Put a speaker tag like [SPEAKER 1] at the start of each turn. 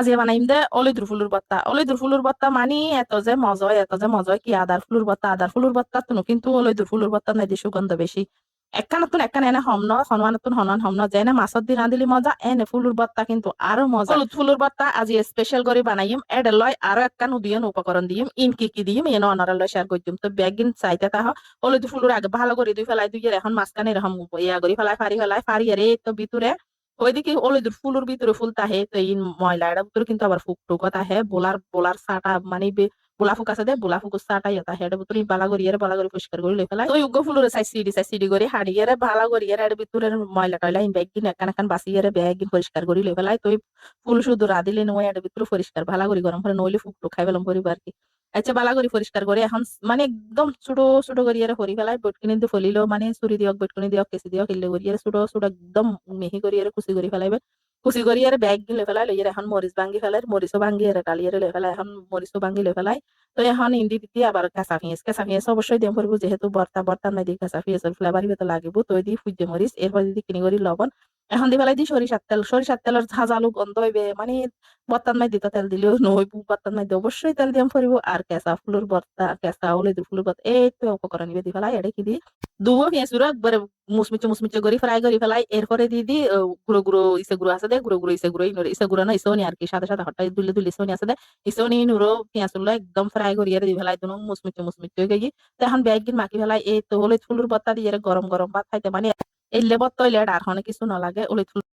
[SPEAKER 1] আজি বানাইম দে অলিদুর ফুলুর বত্তা অলিদুর ফুলুর বত্তা মানি, এত যে মজা হয় এত যে মজা হয় কি আদার ফুলুর বত্তা আদার ফুলুর বত্তা তুনো কিন্তু অলিদুর ফুলুর বত্তা নাই সুগন্ধ বেশি একখান নতুন একখান এনে হমন হনুমানতুন হনন হমন যে এনে মাছত দি রাঁধিলি মজা, এনে ফুলুর বত্তা কিন্তু আরও মজা। হলুদ ফুলুর বত্তা আজি স্পেশাল করে বানাইম এডে লয় আরও একখান উদিয়ন উপকরণ দিম ইন কি কি দিম, এনে অনারা লয় শেয়ার করে দিম। তো ব্যাগিন চাইতে তাহ হলুদ ফুলুর আগে ভালো করে দুই ফেলাই দুই এখন মাঝখানে এরকম ইয়া করি ফেলাই ফারি ফেলাই ফারি এই তো ভিতরে ওইদিকে অলুদের ফুলের ভিতরে ফুল তাহে, তো এই ময়লাটার ভিতরে কিন্তু আবার ফুক টুক তাহে, বোলার বোলার সাটা মানে বোলা ফুক আছে দে, বোলা ফুক সাটা ইয়া হেড ভিতরে বালা এর বালা করে পরিষ্কার করে ফেলাই তো উগ্গ ফুলের সাই সিডি সাই সিডি করে হাড়ি এর বালা করি এর ভিতরে ময়লা টয়লা ইন ব্যাগ কিন একান একান বাসি এর ব্যাগ কিন পরিষ্কার করে ফেলাই তো ফুল শুধু রাধিলে নয় এর ভিতরে পরিষ্কার ভালা করে গরম করে নইলে ফুক টুক খাই ফেলাম করিব আর কি আচ্ছা বালা করে পরিষ্কার করে এখন মানে একদম ছোট ছোট করে এর হরি ফেলাই বটকিনি দিয়ে ফলিলো মানে চুরি দিয়ক বটকিনি দিয়ক কেসি দিয়ক হিলে করি এর ছোট ছোট একদম মিহি করে এর কুচি করে ফেলাইবে। কুচি আর ব্যাগ গিলে ফেলাই লই এখন মরিচ ভাঙ্গি ফেলাই মরিচও ভাঙ্গি আর ডালি আর লই ফেলাই, এখন মরিচও ভাঙ্গি লই ফেলাই। তো এখন ইন্দি দিতে আবার কাঁচা পিঁয়াজ কাঁচা পিঁয়াজ অবশ্যই দিম পড়ব যেহেতু বর্তা বর্তা নাই দিয়ে কাঁচা পিঁয়াজের ফ্লেভার তো লাগিব তো দি ফুজে মরিচ এরপর দিদি কিনি করি লবণ এখন দি ফেলাই দি সরিষার তেল সরিষার তেলের ঝাঁঝালু গন্ধ হইবে মানে বর্তান মাই দিতে তেল দিলেও নহইব বর্তার মাই দিয়ে অবশ্যই তেল দিম পড়ব আর কেঁচা ফুলের বর্তা কেঁচা হলুদ ফুলের বর্তা এই তো উপকরণ নিবে দি ফেলাই এটা কি দি? দুবো পেঁয়াজ একবারে মুচমিচে মুচমিচে করে ফ্রাই করে ফেলাই এরপরে দিয়ে দি আহ, গুঁড়ো গুঁড়ো ইসে গুঁড়ো আছে দে গুঁড়ো গুঁড়ো ইসে গুঁড়ো ইনোর ইসে গুঁড়ো না ইসোনি আর কি সাথে সাথে হঠাৎ দুলে দুলে ইসোনি আছে দে ইসোনি নুরো পেঁয়াজগুলো একদম ফ্রাই করি এর দি ফেলাই দুনো মুচমিচে মুচমিচে হয়ে গেছি তো এখন ব্যাগ গিন মাখি ফেলাই এই তো হলুদ ফুলের বত্তা দিয়ে গরম গরম ভাত খাইতে মানে এই লেবত তৈলে আর অনেক কিছু না লাগে হলুদ ফুল